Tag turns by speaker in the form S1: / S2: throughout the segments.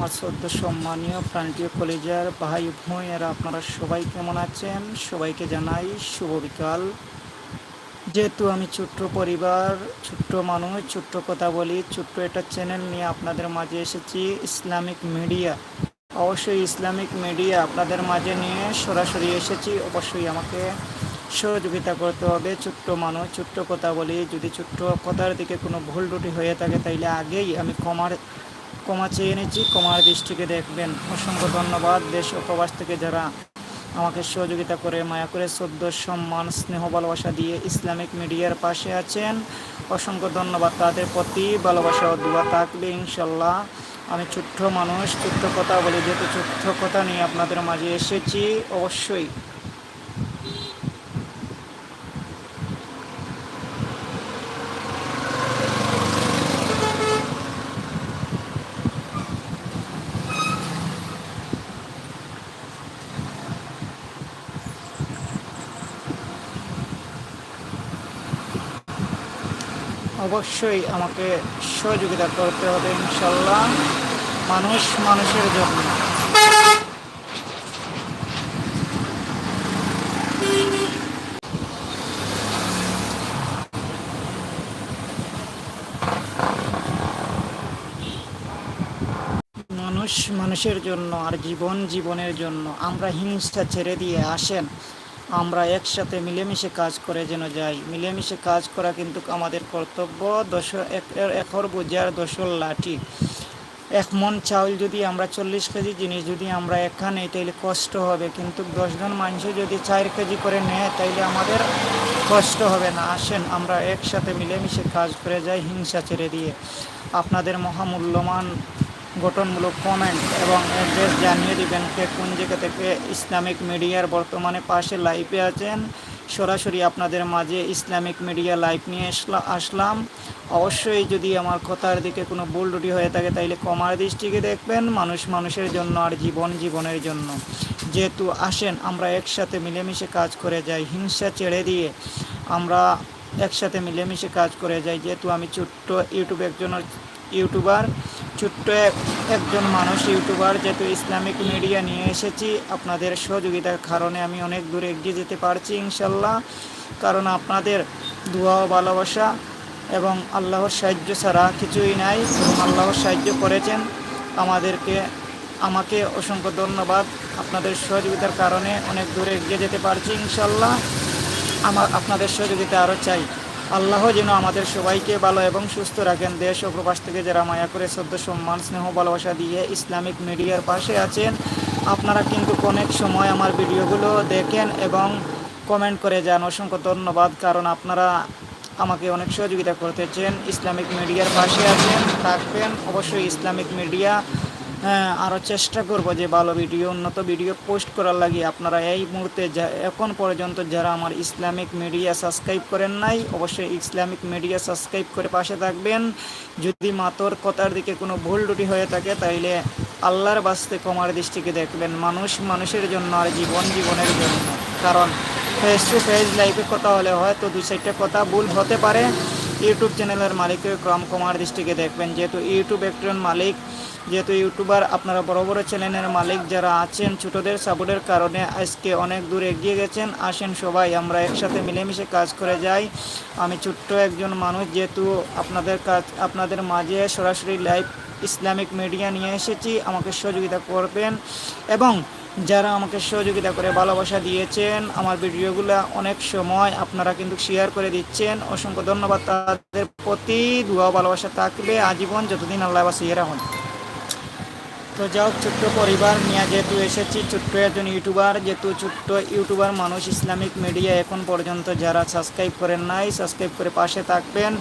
S1: আমার শ্রদ্ধ সম্মানীয় প্রাণপ্রিয় কলেজার ভাই ভূঁয়েরা আপনারা সবাই কেমন আছেন? সবাইকে জানাই শুভ বিকাল। যেহেতু আমি ছোট্ট পরিবার, ছোট্ট মানুষ, ছোট্ট কথা বলি, ছোট্ট একটা চ্যানেল নিয়ে আপনাদের মাঝে এসেছি, ইসলামিক মিডিয়া অবশ্যই ইসলামিক মিডিয়া আপনাদের মাঝে নিয়ে সরাসরি এসেছি। অবশ্যই আমাকে সহযোগিতা করতে হবে। ছোট্ট মানুষ, ছোট্ট কথা বলি। যদি ছোট্ট কথার দিকে কোনো ভুল ত্রুটি হয়ে থাকে, তাইলে আগেই আমি ক্ষমার ক্ষমা চেয়ে এনেছি ক্ষমার দৃষ্টিকে দেখবেন। অসংখ্য ধন্যবাদ। দেশ ও প্রবাস থেকে যারা আমাকে সহযোগিতা করে, মায়া করে, শ্রদ্ধ, সম্মান, স্নেহ, ভালোবাসা দিয়ে ইসলামিক মিডিয়ার পাশে আছেন, অসংখ্য ধন্যবাদ তাদের প্রতি। ভালোবাসা ও দোয়া থাকবে, ইনশাল্লাহ। আমি ছোট্ট মানুষ, ছোট্ট কথা বলি, যেহেতু ছোট্ট কথা নিয়ে আপনাদের মাঝে এসেছি, অবশ্যই। অবশ্যই আমাকে সহযোগিতা করতে হবে ইনশাল্লাহ মানুষ মানুষের জন্য। মানুষ মানুষের জন্য আর জীবন জীবনের জন্য। আমরা হিংসা ছেড়ে দিয়ে আসেন। আমরা একসাথে মিলেমিশে কাজ করে যেন যাই। মিলেমিশে কাজ করা কিন্তু আমাদের কর্তব্য। দশ একর বোঝার দশর লাঠি। এক মন চাউল যদি আমরা চল্লিশ কেজি জিনিস যদি আমরা এখানে তাইলে কষ্ট হবে। কিন্তু দশজন মানুষ যদি চার কেজি করে নেয়, তাইলে আমাদের কষ্ট হবে না। আসেন, আমরা একসাথে মিলেমিশে কাজ করে যাই হিংসা ছেড়ে দিয়ে। আপনাদের মহামূল্যমান গঠনমূলক কমেন্ট এবং অ্যাড্রেস জানিয়ে দিবেন কে কোন জায়গা থেকে ইসলামিক মিডিয়ার বর্তমানে পাশে লাইভে আছেন। সরাসরি আপনাদের মাঝে ইসলামিক মিডিয়া লাইভ নিয়ে আসলাম। অবশ্যই যদি আমার কথার দিকে কোনো ভুল রুটি হয়ে থাকে তাইলে কমার দৃষ্টিকে দেখবেন মানুষ মানুষের জন্য আর জীবন জীবনের জন্য। যেহেতু আসেন, আমরা একসাথে মিলেমিশে কাজ করে যাই, হিংসা ছেড়ে দিয়ে আমরা একসাথে মিলেমিশে কাজ করে যাই। যেহেতু আমি ছোট্ট ইউটিউবে একজন ইউটিউবার, ছোট্ট একজন মানুষ ইউটিউবার যেহেতু ইসলামিক মিডিয়া নিয়ে এসেছি, আপনাদের সহযোগিতার কারণে আমি অনেক দূরে এগিয়ে যেতে পারছি ইনশাল্লাহ। কারণ আপনাদের দোয়া ও ভালোবাসা এবং আল্লাহর সাহায্য ছাড়া কিছুই নাই। আল্লাহর সাহায্য করেছেন। আমাদেরকে, আমাকে অসংখ্য ধন্যবাদ। আপনাদের সহযোগিতার কারণে অনেক দূরে এগিয়ে যেতে পারছি ইনশাল্লাহ। আমার, আপনাদের সহযোগিতা আরও চাই। আল্লাহ যেন আমাদের সবাইকে ভালো এবং সুস্থ রাখেন। দেশ ও প্রবাস থেকে যারা মায়া করে শ্রদ্ধ, সম্মান, স্নেহ, ভালোবাসা দিয়ে ইসলামিক মিডিয়ার পাশে আছেন, আপনারা কিন্তু অনেক সময় আমার ভিডিওগুলো দেখেন এবং কমেন্ট করে যান। অসংখ্য ধন্যবাদ, কারণ আপনারা আমাকে অনেক সহযোগিতা করতেছেন। ইসলামিক মিডিয়ার পাশে আছেন, থাকবেন। অবশ্যই ইসলামিক মিডিয়া আরও চেষ্টা করব যে ভালো ভিডিও, উন্নত ভিডিও পোস্ট করার লাগে। আপনারা এই মুহূর্তে এখন পর্যন্ত যারা আমার ইসলামিক মিডিয়া সাবস্ক্রাইব করেন নাই, অবশ্যই ইসলামিক মিডিয়া সাবস্ক্রাইব করে পাশে থাকবেন। যদি মাতর কথার দিকে কোনো ভুল রুটি হয়ে থাকে, তাইলে আল্লাহর বাস্তে কমার দৃষ্টিকে দেখবেন। মানুষ মানুষের জন্য আর জীবন জীবনের জন্য। কারণ ফেস টু ফেস লাইফে কথা হলে হয়তো দু চারটে কথা ভুল হতে পারে। ইউটিউব চ্যানেলের মালিকের ক্রম কমার দৃষ্টিকে দেখবেন। যেহেতু ইউটিউব একজন মালিক, যেহেতু ইউটিউবার আপনারা বড় বড় চ্যানেলের মালিক যারা আছেন, ছোটদের সাপোর্টের কারণে আজকে অনেক দূর এগিয়ে গেছেন। আসেন সবাই, আমরা একসাথে মিলেমিশে কাজ করে যাই। আমি ছোট্ট একজন মানুষ, যেহেতু আপনাদের কাজ, আপনাদের মাঝে সরাসরি লাইভ ইসলামিক মিডিয়া নিয়ে এসেছি, আমাকে সহযোগিতা করবেন। এবং যারা আমাকে সহযোগিতা করে ভালোবাসা দিয়েছেন, আমার ভিডিওগুলো অনেক সময় আপনারা কিন্তু শেয়ার করে দিচ্ছেন। অসংখ্য ধন্যবাদ তাদের প্রতি। দুয়া ভালোবাসা থাকবে। আজীবন যতদিন আল্লাহ বাসিয়ে রাখুন তো যাও ছোট্ট পরিবার নিয়ে যেহেতু এসেছি, ছোট্ট একজন ইউটিউবার যেহেতু ছোট্ট ইউটিউবার মানুষ, ইসলামিক মিডিয়া এখন পর্যন্ত যারা সাবস্ক্রাইব করেন নাই সাবস্ক্রাইব করে পাশে থাকবেন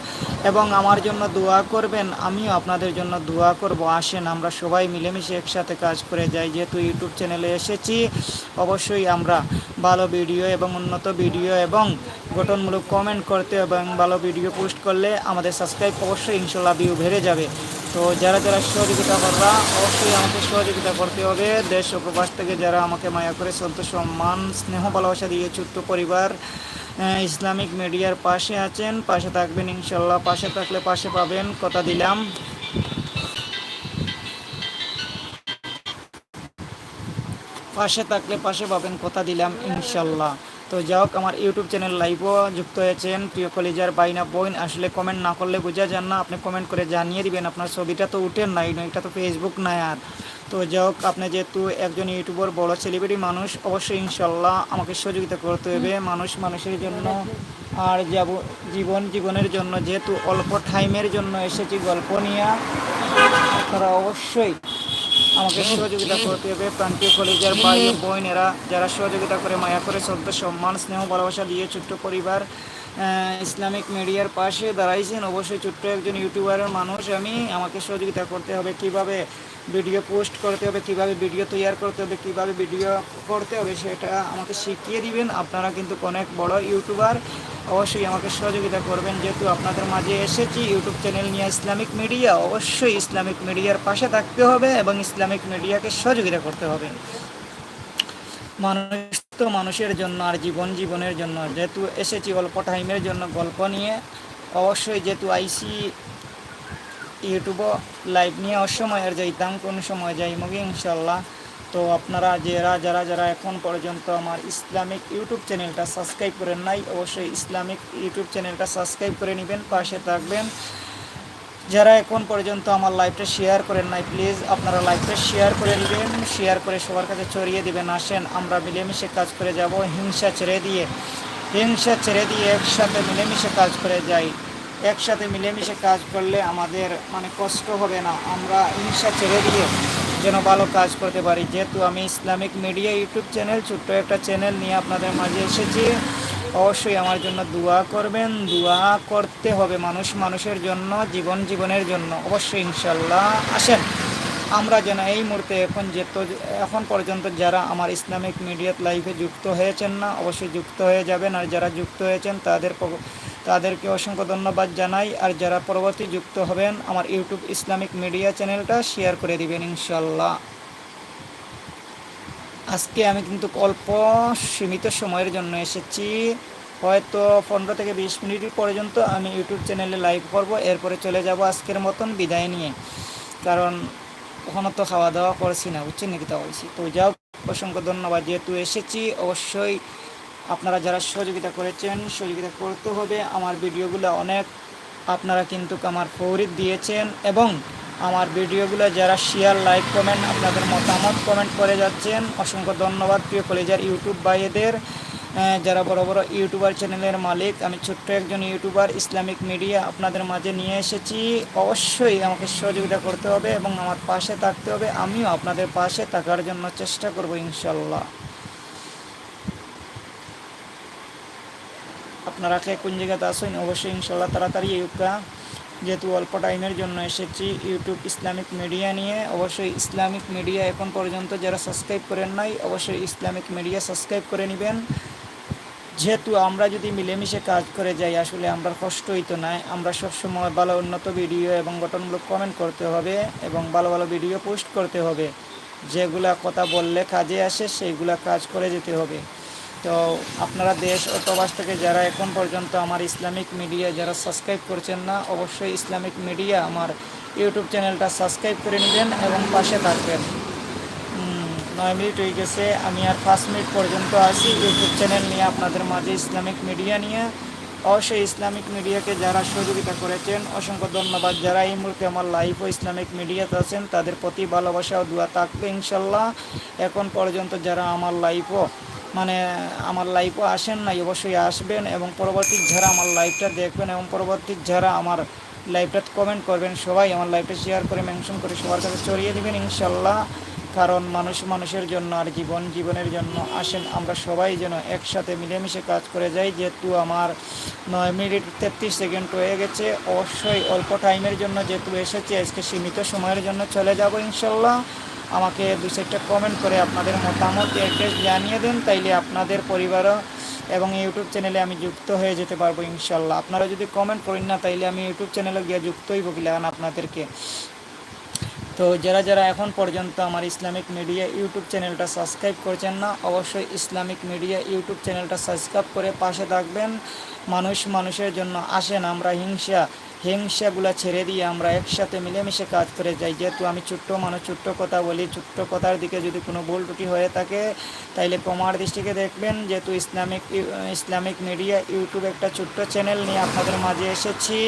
S1: এবং আমার জন্য দোয়া করবেন, আমিও আপনাদের জন্য দোয়া করব। আসেন, আমরা সবাই মিলেমিশে একসাথে কাজ করে যাই। যেহেতু ইউটিউব চ্যানেলে এসেছি, অবশ্যই আমরা ভালো ভিডিও এবং উন্নত ভিডিও এবং গঠনমূলক কমেন্ট করতে এবং ভালো ভিডিও পোস্ট করলে আমাদের সাবস্ক্রাইব অবশ্যই ইনশাল্লাহ ভিউ বেড়ে যাবে। তো যারা যারা সহযোগিতা করবা, অবশ্যই আমাকে সহযোগিতা করতে হবে। দেশ ও প্রবাস থেকে যারা আমাকে মায়া করে সন্তোষ সম্মান, স্নেহ, ভালোবাসা দিয়ে ছোট্ট পরিবার ইসলামিক মিডিয়ার পাশে আছেন, পাশে থাকবেন ইনশাল্লাহ। পাশে থাকলে পাশে পাবেন, কথা দিলাম। পাশে থাকলে পাশে পাবেন, কথা দিলাম ইনশাল্লাহ। তো যাই হোক, আমার ইউটিউব চ্যানেল লাইভও যুক্ত হয়েছেন প্রিয় কলেজার বাইনা বইন আসলে কমেন্ট না করলে বোঝা যান না, আপনি কমেন্ট করে জানিয়ে দিবেন। আপনার ছবিটা তো উঠেন নাই এটা তো ফেসবুক নাই আর। তো যাই হোক, আপনি যেহেতু একজন ইউটিউবার, বড় সেলিব্রিটি মানুষ, অবশ্যই ইনশাল্লাহ আমাকে সহযোগিতা করতে হবে। মানুষ মানুষের জন্য আর যাব, জীবন জীবনের জন্য। যেহেতু অল্প টাইমের জন্য এসেছি গল্প নিয়ে, আপনারা অবশ্যই আমাকে সহযোগিতা করতে হবে। প্রান্তীয় কলেজের ভাই বোনেরা যারা সহযোগিতা করে, মায়া করে, শ্রদ্ধা, সম্মান, স্নেহ, ভালোবাসা দিয়ে ছোট্ট পরিবার ইসলামিক মিডিয়ার পাশে দাঁড়াইছেন। অবশ্যই ছোট্ট একজন ইউটিউবারের মানুষ আমি, আমাকে সহযোগিতা করতে হবে। কীভাবে? ভিডিও পোস্ট করতে হবে, কীভাবে ভিডিও তৈরি করতে হবে, কীভাবে ভিডিও করতে হবে সেটা আমাকে শিখিয়ে দিবেন। আপনারা কিন্তু অনেক বড় ইউটিউবার, অবশ্যই আমাকে সহযোগিতা করবেন। যেহেতু আপনাদের মাঝে এসেছি, ইউটিউব চ্যানেল নিয়ে ইসলামিক মিডিয়া, অবশ্যই ইসলামিক মিডিয়ার পাশে থাকতে হবে এবং ইসলামিক মিডিয়াকে সহযোগিতা করতে হবে। মানুষ তো মানুষের জন্য আর জীবন জীবনের জন্য, যেহেতু এসেছি অল্প টাইমের জন্য গল্প নিয়ে, অবশ্যই যেহেতু আইসি ইউটিউবও লাইভ নিয়ে অসময় আর যাইতাম, কোন সময় যাই মগে ইনশাল্লাহ তো আপনারা যারা যারা যারা এখন পর্যন্ত আমার ইসলামিক ইউটিউব চ্যানেলটা সাবস্ক্রাইব করেন নাই, অবশ্যই ইসলামিক ইউটিউব চ্যানেলটা সাবস্ক্রাইব করে নেবেন, পাশে থাকবেন। যারা এখন পর্যন্ত আমার লাইভটা শেয়ার করেন নাই প্লিজ আপনারা লাইভটা শেয়ার করে নেবেন শেয়ার করে সবার কাছে ছড়িয়ে দিবেন, আসেন, আমরা মিলেমিশে কাজ করে যাব, হিংসা ছেড়ে দিয়ে, হিংসা ছেড়ে দিয়ে একসাথে মিলেমিশে কাজ করে যাই। একসাথে মিলেমিশে কাজ করলে আমাদের মানে কষ্ট হবে না। আমরা হিংসা ছেড়ে দিয়ে যেন ভালো কাজ করতে পারি। যেহেতু আমি ইসলামিক মিডিয়া ইউটিউব চ্যানেল, ছোট্ট একটা চ্যানেল নিয়ে আপনাদের মাঝে এসেছি। অবশ্যই আমার জন্য দোয়া করবেন। দোয়া করতে হবে মানুষ মানুষের জন্য, জীবন জীবনের জন্য। অবশ্যই ইনশাল্লাহ। আসেন। আমরা যেন এই মুহূর্তে এখন যেত, এখন পর্যন্ত যারা আমার ইসলামিক মিডিয়াত লাইফে যুক্ত হয়েছেন না, অবশ্যই যুক্ত হয়ে যাবেন। আর যারা যুক্ত হয়েছেন, তাদের তাদেরকে অসংখ্য ধন্যবাদ জানাই। আর যারা পরবর্তী যুক্ত হবেন, আমার ইউটিউব ইসলামিক মিডিয়া চ্যানেলটা শেয়ার করে দিবেন, ইনশাল্লাহ। আজকে আমি কিন্তু অল্প সীমিত সময়ের জন্য এসেছি। হয়তো পনেরো থেকে বিশ মিনিট পর্যন্ত আমি ইউটিউব চ্যানেলে লাইভ করব। এরপরে চলে যাব আজকের মতন বিদায় নিয়ে। কারণ কখনো তো খাওয়া দাওয়া করছি না বুঝছেন নাকি? তা বলছি তো যাও অসংখ্য ধন্যবাদ। যেহেতু এসেছি অবশ্যই আপনারা যারা সহযোগিতা করেছেন সহযোগিতা করতে হবে। আমার ভিডিওগুলো অনেক আপনারা কিন্তু আমার ফৌরিদ দিয়েছেন এবং আমার ভিডিওগুলো যারা শেয়ার লাইক কমেন্ট আপনাদের মতামত কমেন্ট করে যাচ্ছেন অসংখ্য ধন্যবাদ প্রিয় কলেজের ইউটিউব আহ, যারা বড় বড় ইউটিউবার চ্যানেলের মালিক, আমি ছোট্ট একজন ইউটিউবার ইসলামিক মিডিয়া আপনাদের মাঝে নিয়ে এসেছি। অবশ্যই আমাকে সহযোগিতা করতে হবে এবং আমার পাশে থাকতে হবে। আমিও আপনাদের পাশে থাকার জন্য চেষ্টা করব ইনশাল্লাহ আপনারা কে কোন জায়গাতে আসেন অবশ্যই ইনশাল্লাহ তাড়াতাড়ি ইউকা যেহেতু অল্প টাইমের জন্য এসেছি ইউটিউব ইসলামিক মিডিয়া নিয়ে। অবশ্যই ইসলামিক মিডিয়া এখন পর্যন্ত যারা সাবস্ক্রাইব করেন নাই, অবশ্যই ইসলামিক মিডিয়া সাবস্ক্রাইব করে নেবেন। যেহেতু আমরা যদি মিলেমিশে কাজ করে যাই, আসলে আমরা কষ্টই তো নাই। আমরা সবসময় ভালো উন্নত ভিডিও এবং গঠনমূলক কমেন্ট করতে হবে এবং ভালো ভালো ভিডিও পোস্ট করতে হবে। যেগুলা কথা বললে কাজে আসে, সেইগুলা কাজ করে যেতে হবে। তো আপনারা দেশ ও প্রবাস থেকে যারা এখন পর্যন্ত আমার ইসলামিক মিডিয়া যারা সাবস্ক্রাইব করছেন না, অবশ্যই ইসলামিক মিডিয়া আমার ইউটিউব চ্যানেলটা সাবস্ক্রাইব করে নেবেন এবং পাশে থাকবেন। নয় মিনিট হয়ে গেছে। আমি আর পাঁচ মিনিট পর্যন্ত আসি ইউটিউব চ্যানেল নিয়ে আপনাদের মাঝে ইসলামিক মিডিয়া নিয়ে। অবশ্যই ইসলামিক মিডিয়াকে যারা সহযোগিতা করেছেন, অসংখ্য ধন্যবাদ। যারা এই মুহূর্তে আমার লাইভ ও ইসলামিক মিডিয়াতে আছেন, তাদের প্রতি ভালোবাসা ও দোয়া থাকবে ইনশাল্লাহ এখন পর্যন্ত যারা আমার লাইভও মানে আমার লাইভও আসেন নাই, অবশ্যই আসবেন এবং পরবর্তী যারা আমার লাইভটা দেখবেন এবং পরবর্তী যারা আমার লাইভটা কমেন্ট করবেন, সবাই আমার লাইভটা শেয়ার করে মেনশন করে সবার কাছে ছড়িয়ে দেবেন, ইনশাল্লাহ। কারণ মানুষ মানুষের জন্য আর জীবন জীবনের জন্য আসেন, আমরা সবাই যেন একসাথে মিলেমিশে কাজ করে যাই। যেহেতু আমার নয় মিনিট তেত্রিশ সেকেন্ড হয়ে গেছে, অবশ্যই অল্প টাইমের জন্য যেহেতু এসেছে, আজকে সীমিত সময়ের জন্য চলে যাব ইনশাল্লাহ। আমাকে দু চারটা কমেন্ট করে আপনাদের মতামত অ্যাড্রেস জানিয়ে দেন, তাইলে আপনাদের পরিবারও এবং ইউটিউব চ্যানেলে আমি যুক্ত হয়ে যেতে পারব ইনশাল্লাহ। আপনারা যদি কমেন্ট করেন না, তাইলে আমি ইউটিউব চ্যানেলে গিয়ে যুক্ত হইব কি লাগান আপনাদেরকে। তো যারা যারা এখন পর্যন্ত আমার ইসলামিক মিডিয়া ইউটিউব চ্যানেলটা সাবস্ক্রাইব করছেন না, অবশ্যই ইসলামিক মিডিয়া ইউটিউব চ্যানেলটা সাবস্ক্রাইব করে পাশে থাকবেন। মানুষ মানুষের জন্য আসেন, আমরা হিংসা হিংসাগুলা ছেড়ে দিয়ে আমরা একসাথে মিলেমিশে কাজ করে যাই। যেহেতু আমি ছোট্ট মানুষ, ছোট্ট কথা বলি, ছোট্ট কথার দিকে যদি কোনো ভুল ত্রুটি হয়ে থাকে, তাইলে কমার দৃষ্টিকে দেখবেন। যেহেতু ইসলামিক ইসলামিক মিডিয়া, ইউটিউব একটা ছোট্ট চ্যানেল নিয়ে আপনাদের মাঝে এসেছি।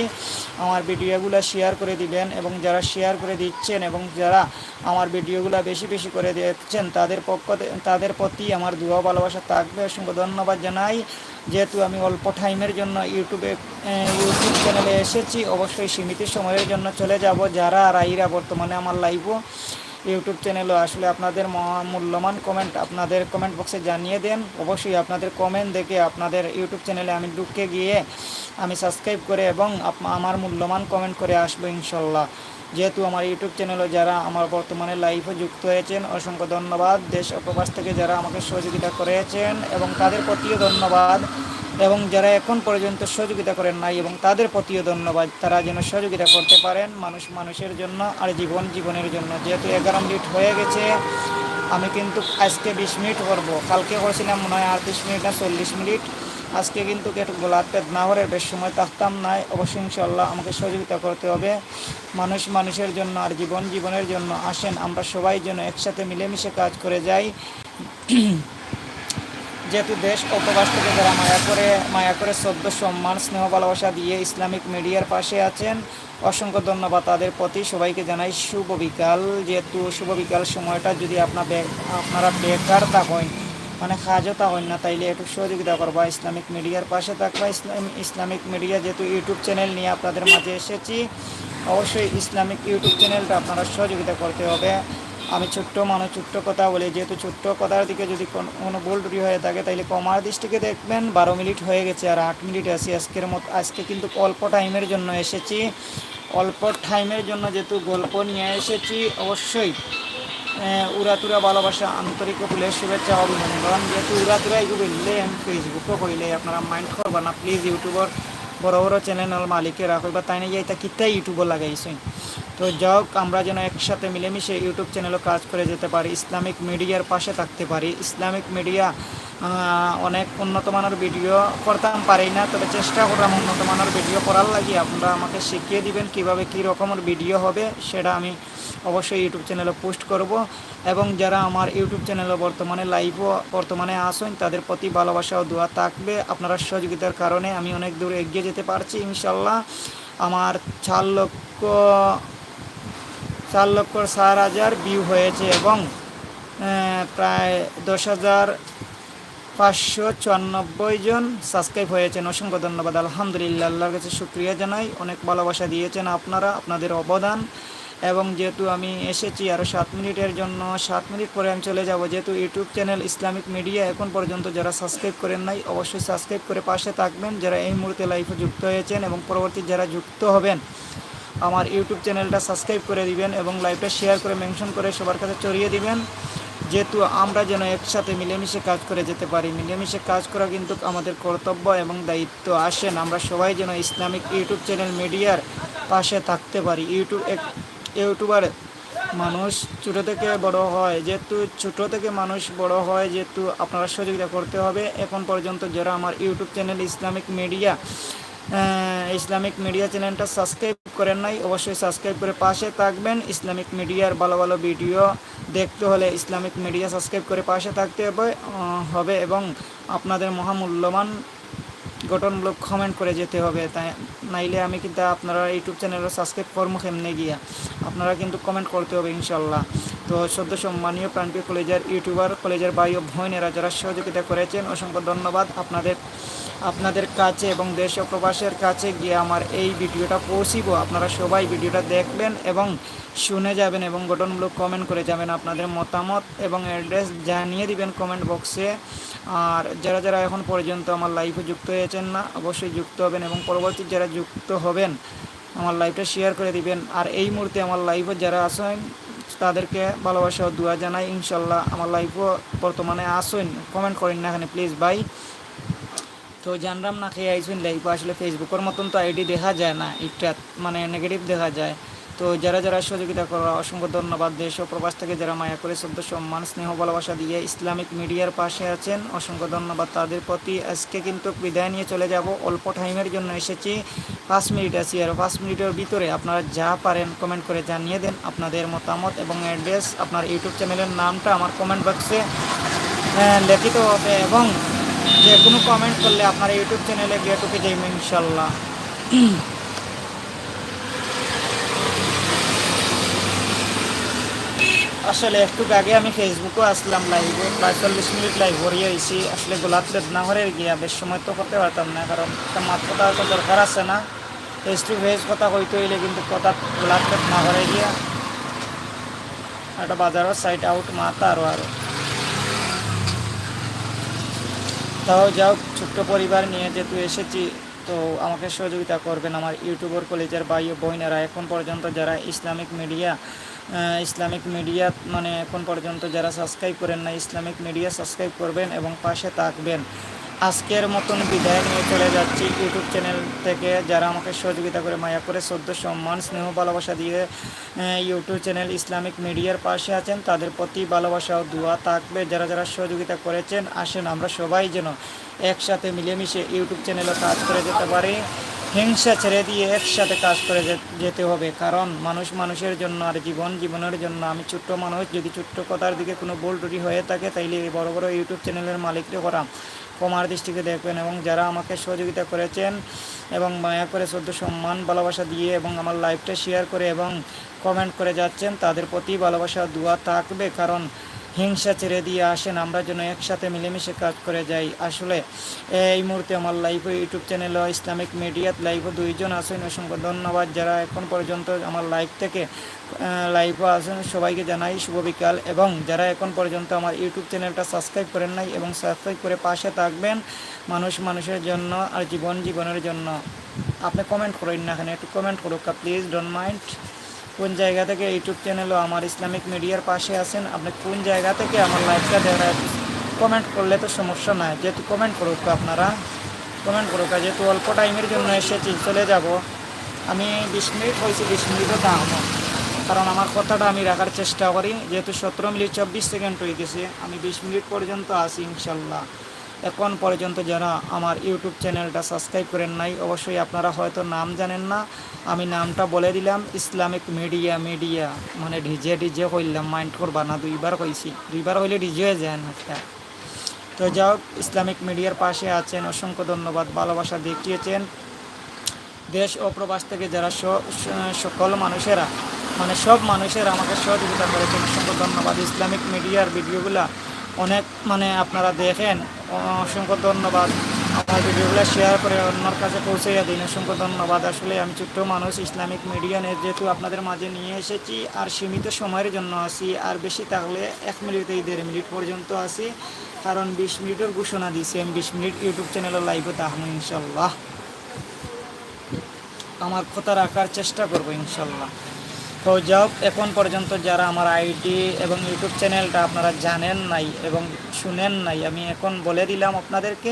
S1: আমার ভিডিওগুলো শেয়ার করে দিবেন এবং যারা শেয়ার করে দিচ্ছেন এবং যারা আমার ভিডিওগুলো বেশি বেশি করে দিচ্ছেন তাদের পক্ষ তাদের প্রতি আমার দুয়া ভালোবাসা থাকবে। অসংখ্য ধন্যবাদ জানাই। যেহেতু আমি অল্প টাইমের জন্য ইউটিউবে ইউটিউব চ্যানেলে এসেছি, অবশ্যই সীমিত সময়ের জন্য চলে যাব। যারা রাইরা বর্তমানে আমার লাইভও ইউটিউব চ্যানেলও, আসলে আপনাদের মূল্যবান কমেন্ট আপনাদের কমেন্ট বক্সে জানিয়ে দেন। অবশ্যই আপনাদের কমেন্ট দেখে আপনাদের ইউটিউব চ্যানেলে আমি ঢুকে গিয়ে আমি সাবস্ক্রাইব করে এবং আমার মূল্যবান কমেন্ট করে আসব ইনশাল্লাহ। যেহেতু আমার ইউটিউব চ্যানেলে যারা আমার বর্তমানে লাইভে যুক্ত হয়েছেন, অসংখ্য ধন্যবাদ। দেশ ও প্রবাস থেকে যারা আমাকে সহযোগিতা করেছেন এবং তাদের প্রতিও ধন্যবাদ। এবং যারা এখন পর্যন্ত সহযোগিতা করেন নাই এবং তাদের প্রতিও ধন্যবাদ, তারা যেন সহযোগিতা করতে পারেন মানুষ মানুষের জন্য আর জীবন জীবনের জন্য। যেহেতু এগারো মিনিট হয়ে গেছে, আমি কিন্তু আজকে বিশ মিনিট করব। কালকে করছিলাম মনে হয় আটত্রিশ মিনিট না চল্লিশ মিনিট। আজকে কিন্তু একটু গোলাপ পেট না হলে বেশ সময় থাকতাম নাই অবশ্যই ইনশাল্লাহ আমাকে সহযোগিতা করতে হবে। মানুষ মানুষের জন্য আর জীবন জীবনের জন্য আসেন। আমরা সবাই যেন একসাথে মিলেমিশে কাজ করে যাই। যেহেতু দেশ ও প্রবাস থেকে যারা মায়া করে মায়া করে শ্রদ্ধ, সম্মান, স্নেহ, ভালোবাসা দিয়ে ইসলামিক মিডিয়ার পাশে আছেন, অসংখ্য ধন্যবাদ তাদের প্রতি। সবাইকে জানাই শুভ বিকাল। যেহেতু শুভ বিকাল সময়টা যদি আপনার আপনারা বেকার থাকেন মানে থাকেন না, তাইলে একটু সহযোগিতা করবা। ইসলামিক মিডিয়ার পাশে থাকবা। ইসলাম ইসলামিক মিডিয়া যেহেতু ইউটিউব চ্যানেল নিয়ে আপনাদের মাঝে এসেছি, অবশ্যই ইসলামিক ইউটিউব চ্যানেলটা আপনারা সহযোগিতা করতে হবে। আমি ছোট্ট মানুষ, ছোট্ট কথা বলি, যেহেতু ছোট্ট কথার দিকে যদি কোনো ভুল ত্রুটি হয়ে থাকে তাহলে কমার দৃষ্টিকে দেখবেন। বারো মিনিট হয়ে গেছে আর আট মিনিট আছি। আজকের মতো, আজকে কিন্তু অল্প টাইমের জন্য এসেছি। অল্প টাইমের জন্য যেহেতু গল্প নিয়ে এসেছি, অবশ্যই আহ, উড়াতুরা ভালোবাসা আন্তরিক ফুলের শুভেচ্ছা অভিনন্দন। যেহেতু উরাতুরা এগুলো আমি ফেসবুকও কইলে আপনারা মাইন্ড করবা না প্লিজ ইউটিউবর বড় বড় চ্যানেল মালিকেরা কইবা তাই না? যে এটা কিতাই ইউটিউবর লাগাইছেন। তো যাক আমরা যেন একসাথে মিলেমিশে ইউটিউব চ্যানেলও কাজ করে যেতে পারি, ইসলামিক মিডিয়ার পাশে থাকতে পারি। ইসলামিক মিডিয়া অনেক উন্নত মানের ভিডিও করতাম, পারি না, তবে চেষ্টা করলাম উন্নত মানের ভিডিও করার লাগি। আপনারা আমাকে শিখিয়ে দিবেন কীভাবে কী রকমের ভিডিও হবে, সেটা আমি অবশ্যই ইউটিউব চ্যানেলে পোস্ট করব। এবং যারা আমার ইউটিউব চ্যানেলে বর্তমানে লাইভও বর্তমানে আসেন, তাদের প্রতি ভালোবাসা ও দোয়া থাকবে। আপনারা সহযোগিতার কারণে আমি অনেক দূর এগিয়ে যেতে পারছি ইনশাল্লাহ আমার চার লক্ষ চার লক্ষ চার হাজার ভিউ হয়েছে এবং প্রায় দশ হাজার পাঁচশো চুরানব্বই জন সাবস্ক্রাইব হয়েছেন। অসংখ্য ধন্যবাদ। আলহামদুলিল্লাহ, আল্লাহর কাছে শুক্রিয়া জানাই। অনেক ভালোবাসা দিয়েছেন আপনারা, আপনাদের অবদান। এবং যেহেতু আমি এসেছি আরও সাত মিনিটের জন্য, সাত মিনিট পরে আমি চলে যাব। যেহেতু ইউটিউব চ্যানেল ইসলামিক মিডিয়া এখন পর্যন্ত যারা সাবস্ক্রাইব করেন নাই, অবশ্যই সাবস্ক্রাইব করে পাশে থাকবেন। যারা এই মুহূর্তে লাইফে যুক্ত হয়েছেন এবং পরবর্তী যারা যুক্ত হবেন আমার ইউটিউব চ্যানেলটা সাবস্ক্রাইব করে দিবেন এবং লাইভটা শেয়ার করে মেনশন করে সবার কাছে ছড়িয়ে দিবেন। যেহেতু আমরা যেন একসাথে মিলেমিশে কাজ করে যেতে পারি, মিলেমিশে কাজ করা কিন্তু আমাদের কর্তব্য এবং দায়িত্ব আসেন আমরা সবাই যেন ইসলামিক ইউটিউব চ্যানেল মিডিয়ার পাশে থাকতে পারি। ইউটিউব এক ইউটিউবার মানুষ ছোট থেকে বড় হয়, যেহেতু ছোট থেকে মানুষ বড় হয়, যেহেতু আপনারা সহযোগিতা করতে হবে। এখন পর্যন্ত যারা আমার YouTube channel Islamic media Islamic media চ্যানেলটা সাবস্ক্রাইব করেন নাই, অবশ্যই সাবস্ক্রাইব করে পাশে থাকবেন। ইসলামিক মিডিয়ার ভালো ভালো ভিডিও দেখতে হলে ইসলামিক মিডিয়া সাবস্ক্রাইব করে পাশে থাকতে হবে এবং আপনাদের মহামূল্যবান গঠনমূলক কমেন্ট করে যেতে হবে। তাই নাইলে আমি কিন্তু আপনারা ইউটিউব চ্যানেলও সাবস্ক্রাইব কর্ম কেমনে গিয়া? আপনারা কিন্তু কমেন্ট করতে হবে ইনশাল্লাহ তো সদ্য সম্মানীয় প্রান্তীয় কলেজের ইউটিউবার, কলেজের ও বোনেরা যারা সহযোগিতা করেছেন, অসংখ্য ধন্যবাদ আপনাদের। আপনাদের কাছে এবং দেশ ও প্রবাসের কাছে গিয়ে আমার এই ভিডিওটা পৌঁছিব। আপনারা সবাই ভিডিওটা দেখবেন এবং শুনে যাবেন এবং গঠনমূলক কমেন্ট করে যাবেন আপনাদের মতামত এবং অ্যাড্রেস জানিয়ে দিবেন কমেন্ট বক্সে আর যারা যারা এখন পর্যন্ত আমার লাইফে যুক্ত হয়েছেন না, অবশ্যই যুক্ত হবেন এবং পরবর্তী যারা যুক্ত হবেন, আমার লাইভটা শেয়ার করে দিবেন। আর এই মুহূর্তে আমার লাইভে যারা আসেন তাদেরকে ভালোবাসা দোয়া জানাই। ইনশাল্লাহ আমার লাইফও বর্তমানে আসেন কমেন্ট করেন না এখানে প্লিজ ভাই তো জানলাম না খেয়ে আইসুন লাইভ আসলে ফেসবুকের মতন তো আইডি দেখা যায় না এটা মানে নেগেটিভ দেখা যায়। তো যারা যারা সহযোগিতা করা, অসংখ্য ধন্যবাদ। দেশ ও প্রবাস থেকে যারা মায়া করে শ্রদ্ধ, সম্মান, স্নেহ, ভালোবাসা দিয়ে ইসলামিক মিডিয়ার পাশে আছেন, অসংখ্য ধন্যবাদ। তাদের প্রতি আজকে কিন্তু বিদায় নিয়ে চলে যাব। অল্প টাইমের জন্য এসেছি। পাঁচ মিনিট আছি আর পাঁচ মিনিটের ভিতরে আপনারা যা পারেন কমেন্ট করে জানিয়ে দেন আপনাদের মতামত এবং অ্যাড্রেস আপনার ইউটিউব চ্যানেলের নামটা আমার কমেন্ট বক্সে লিখিত হবে এবং যে কোনো কমেন্ট করলে আপনার ইউটিউব চ্যানেলে গিয়ে টুকে যাইব ইনশাল্লাহ। আসলে একটু আগে আমি ফেসবুকে আসলাম লাইভে প্রায় চল্লিশ মিনিট লাইভ ভরিয়ে হয়েছি। আসলে গোলাপ না হরে গিয়া বেশ সময় তো করতে পারতাম না, কারণ একটা মাত কথা তো দরকার আছে না। ফেস টু ফেস কথা কইতে হইলে কিন্তু কথা গোলাপ না হরে গিয়া। একটা বাজারের সাইড আউট মাথা আরও আরও তাও যাও, ছোট্ট পরিবার নিয়ে যেহেতু এসেছি, তো আমাকে সহযোগিতা করবেন আমার ইউটিউবার কলেজের ভাই ও বোনেরা। এখন পর্যন্ত যারা ইসলামিক মিডিয়া ইসলামিক মিডিয়া মানে এখন পর্যন্ত যারা সাবস্ক্রাইব করেন না ইসলামিক মিডিয়া সাবস্ক্রাইব করবেন এবং পাশে থাকবেন। আজকের মতন বিদায় নিয়ে চলে যাচ্ছি ইউটিউব চ্যানেল থেকে। যারা আমাকে সহযোগিতা করে, মায়া করে সদ্য সম্মান, স্নেহ, ভালোবাসা দিয়ে ইউটিউব চ্যানেল ইসলামিক মিডিয়ার পাশে আছেন, তাদের প্রতি ভালোবাসা ও দোয়া থাকবে। যারা যারা সহযোগিতা করেছেন, আসেন আমরা সবাই যেন একসাথে মিলেমিশে ইউটিউব চ্যানেলে কাজ করে যেতে পারি। হিংসা ছেড়ে দিয়ে একসাথে কাজ করে যেতে হবে। কারণ মানুষ মানুষের জন্য আর জীবন জীবনের জন্য। আমি ছোট্ট মানুষ, যদি ছোট্ট কথার দিকে কোনো ভুল টুটি হয়ে থাকে, তাইলে এই বড় বড় ইউটিউব চ্যানেলের মালিককে করা কমার দৃষ্টিকে দেখবেন এবং যারা আমাকে সহযোগিতা করেছেন এবং মায়া করে শ্রদ্ধ, সম্মান, ভালোবাসা দিয়ে এবং আমার লাইফটা শেয়ার করে এবং কমেন্ট করে যাচ্ছেন, তাদের প্রতি ভালোবাসা, দোয়া থাকবে। কারণ হিংসা ছেড়ে দিয়ে আসেন, আমরা যেন একসাথে মিলেমিশে কাজ করে যাই। আসলে, এই মুহূর্তে আমার লাইভ ইউটিউব চ্যানেল ইসলামিক মিডিয়াত লাইভ দুইজন আছেন। অসংখ্য ধন্যবাদ যারা এখন পর্যন্ত আমার লাইভ থেকে লাইভও আছেন। সবাইকে জানাই শুভ বিকাল এবং যারা এখন পর্যন্ত আমার ইউটিউব চ্যানেলটা সাবস্ক্রাইব করেন নাই এবং সাবস্ক্রাইব করে পাশে থাকবেন, মানুষ মানুষের জন্য আর জীবন জীবনের জন্য। আপনি কমেন্ট করেন না এখানে একটু কমেন্ট করুক প্লিজ ডোন্ট মাইন্ড কোন জায়গা থেকে ইউটিউব চ্যানেলও আমার ইসলামিক মিডিয়ার পাশে আছেন? আপনি কোন জায়গা থেকে আমার লাইভটা দেখা কমেন্ট করলে তো সমস্যা নাই। যেহেতু কমেন্ট করুক আপনারা কমেন্ট করুক। যেহেতু অল্প টাইমের জন্য এসেছি, চলে যাব। আমি বিশ মিনিট হয়েছি বিশ মিনিটও দাম কারণ আমার কথাটা আমি রাখার চেষ্টা করি। যেহেতু সতেরো মিনিট, চব্বিশ সেকেন্ড হয়ে গেছে। আমি বিশ মিনিট পর্যন্ত আসি ইনশাল্লাহ। এখন পর্যন্ত যারা আমার ইউটিউব চ্যানেলটা সাবস্ক্রাইব করেন নাই, অবশ্যই আপনারা হয়তো নাম জানেন না। আমি নামটা বলে দিলাম, ইসলামিক মিডিয়া মিডিয়া মানে ডিজে ডিজে হইলাম মাইন্ড করবা না, দুইবার কইছি। দুইবার হইলে ডিজে হয়ে যায় একটা। তো যাও, ইসলামিক মিডিয়ার পাশে আছেন, অসংখ্য ধন্যবাদ, ভালোবাসা দেখিয়েছেন। দেশ ও প্রবাস থেকে যারা সকল মানুষেরা মানে সব মানুষের আমাকে সহযোগিতা করেছেন। অসংখ্য ধন্যবাদ, ইসলামিক মিডিয়ার ভিডিওগুলা। অনেক মানে আপনারা দেখেন। অসংখ্য ধন্যবাদ। আমার ভিডিওগুলো শেয়ার করে অন্যর কাছে পৌঁছে দিন। অসংখ্য ধন্যবাদ। আসলে আমি ছোট্ট মানুষ, ইসলামিক মিডিয়া নিয়ে যেহেতু আপনাদের মাঝে নিয়ে এসেছি আর সীমিত সময়ের জন্য আসি আর বেশি থাকলে এক মিনিট থেকে দেড় মিনিট পর্যন্ত আসি কারণ বিশ মিনিটের ঘোষণা দিয়েছি। আমি বিশ মিনিট ইউটিউব চ্যানেলে লাইভে তাহলে ইনশাল্লাহ। আমার কথা রাখার চেষ্টা করব ইনশাল্লাহ। তো যাও এখন পর্যন্ত যারা আমার আইডি এবং ইউটিউব চ্যানেলটা আপনারা জানেন নাই এবং শুনেন নাই, আমি এখন বলে দিলাম আপনাদেরকে,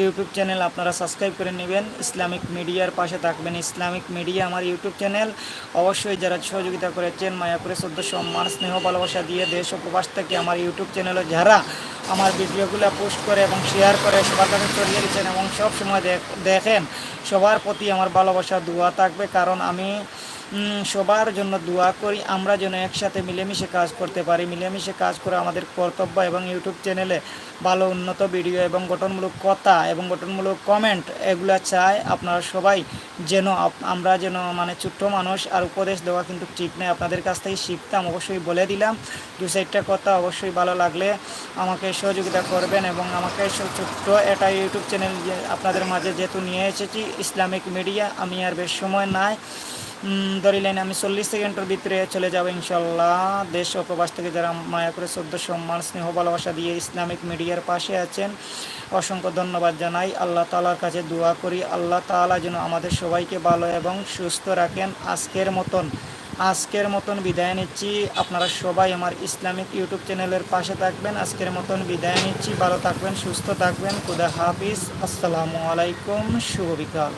S1: ইউটিউব চ্যানেল আপনারা সাবস্ক্রাইব করে নেবেন, ইসলামিক মিডিয়ার পাশে থাকবেন, ইসলামিক মিডিয়া আমার ইউটিউব চ্যানেল। অবশ্যই যারা সহযোগিতা করেছেন মায়াপুরে সদ্য সম্মান, স্নেহ, ভালোবাসা দিয়ে দেশ ও প্রবাস থেকে আমার ইউটিউব চ্যানেলে যারা আমার ভিডিওগুলো পোস্ট করে এবং শেয়ার করে, সবার কাছে ছড়িয়ে দিচ্ছেন এবং সব সময় দেখেন, সবার প্রতি আমার ভালোবাসা, দোয়া থাকবে, কারণ আমি সবার জন্য দোয়া করি, আমরা যেন একসাথে মিলেমিশে কাজ করতে পারি। মিলেমিশে কাজ করে আমাদের কর্তব্য এবং ইউটিউব চ্যানেলে ভালো, উন্নত ভিডিও এবং গঠনমূলক কথা এবং গঠনমূলক কমেন্ট এগুলো চাই। আপনারা সবাই যেন আমরা যেন মানে ছোট্ট মানুষ আর উপদেশ দেওয়া কিন্তু ঠিক নেই আপনাদের কাছ থেকে শিখতাম, অবশ্যই বলে দিলাম। দু চারটা কথা অবশ্যই ভালো লাগলে আমাকে সহযোগিতা করবেন এবং আমাকে ছোট্ট এটা ইউটিউব চ্যানেল আপনাদের মাঝে যেহেতু নিয়ে এসেছি, ইসলামিক মিডিয়া, আমি আর বেশ সময় নাই। ধরিলেন আমি চল্লিশ সেকেন্ডের ভিতরে চলে যাব ইনশাল্লাহ দেশ ও প্রবাস থেকে যারা মায়া করে শ্রদ্ধ, সম্মান, স্নেহ, ভালোবাসা দিয়ে ইসলামিক মিডিয়ার পাশে আছেন, অসংখ্য ধন্যবাদ জানাই। আল্লাহ তালার কাছে দোয়া করি। আল্লাহ তালা যেন আমাদের সবাইকে ভালো এবং সুস্থ রাখেন। আজকের মতন আজকের মতন বিদায় নিচ্ছি। আপনারা সবাই আমার ইসলামিক ইউটিউব চ্যানেলের পাশে থাকবেন। আজকের মতন বিদায় নিচ্ছি। ভালো থাকবেন, সুস্থ থাকবেন। খুদা হাফিজ। আসসালামু আলাইকুম। শুভ বিকাল।